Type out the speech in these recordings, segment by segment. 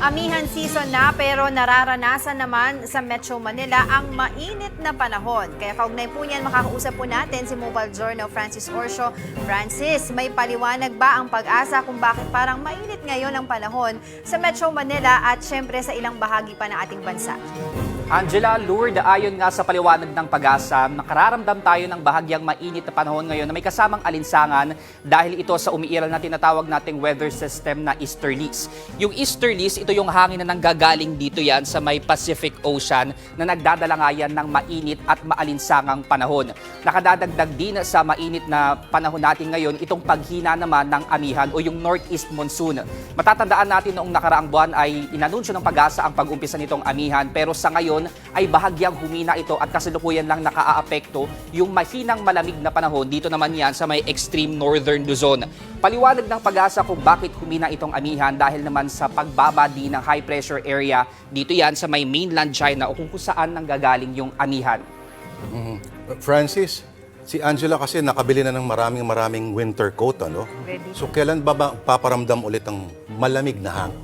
Amihan season na pero nararanasan naman sa Metro Manila ang mainit na panahon. Kaya kaugnay po niyan makakausap po natin si Mobile Journal Francis Orsio. Francis, may paliwanag ba ang pag-asa kung bakit parang mainit ngayon ang panahon sa Metro Manila at syempre sa ilang bahagi pa ng ating bansa? Angela, Lourdes, ayon nga sa paliwanag ng pag-asa, nakararamdam tayo ng bahagyang mainit na panahon ngayon na may kasamang alinsangan dahil ito sa umiiral na tinatawag nating weather system na easterlies. Yung easterlies, ito yung hangin na nanggagaling dito yan sa may Pacific Ocean na nagdadala nga yan ng mainit at maalinsangang panahon. Nakadadagdag din sa mainit na panahon natin ngayon itong paghina naman ng amihan o yung northeast monsoon. Matatandaan natin noong nakaraang buwan ay inanunsyo ng pag-asa ang pag-umpisa nitong amihan pero sa ngayon ay bahagyang humina ito at kasalukuyan lang nakaaapekto yung mahinang malamig na panahon dito naman yan sa may extreme northern Luzon. Paliwanag ng pag-asa kung bakit humina itong amihan dahil naman sa pagbaba din ng high pressure area dito yan sa may mainland China o kung saan nanggagaling yung amihan. Francis, si Angela kasi nakabili na ng maraming maraming winter coat, ano? Ready. So kailan ba, ba paparamdam ulit ang malamig na hang?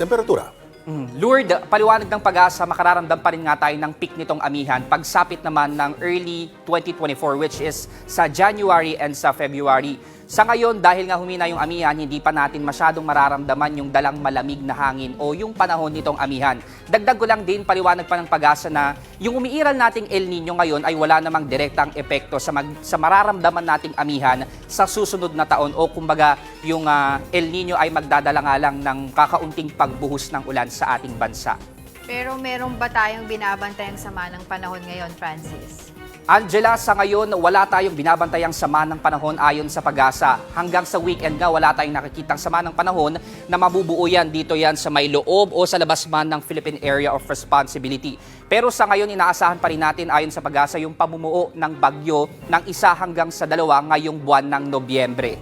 Temperatura? Mm. Lourdes, paliwanag ng pag-asa, makararamdam pa rin nga tayo ng peak nitong amihan pagsapit naman ng early 2024 which is sa January and sa February. Sa ngayon, dahil nga humina yung amihan, hindi pa natin masyadong mararamdaman yung dalang malamig na hangin o yung panahon nitong amihan. Dagdag ko lang din, paliwanag pa ng pag-asa na yung umiiral nating El Nino ngayon ay wala namang direktang epekto sa, mag, sa mararamdaman nating amihan sa susunod na taon o kumbaga yung ah, El Nino ay magdadala nga lang ng kakaunting pagbuhos ng ulan sa ating bansa. Pero meron ba tayong binabantayang sama ng panahon ngayon, Francis? Angela, sa ngayon, wala tayong binabantayang sama ng panahon ayon sa pag-asa. Hanggang sa weekend nga, wala tayong nakikitang sama ng panahon na mabubuo yan dito yan sa may loob o sa labas man ng Philippine Area of Responsibility. Pero sa ngayon, inaasahan pa rin natin ayon sa pag-asa yung pamumuo ng bagyo ng isa hanggang sa dalawa ngayong buwan ng Nobyembre.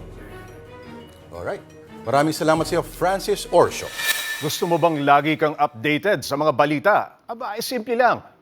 Alright. Maraming salamat sa iyo, Francis Orsio. Gusto mo bang lagi kang updated sa mga balita? Aba, ay simple lang.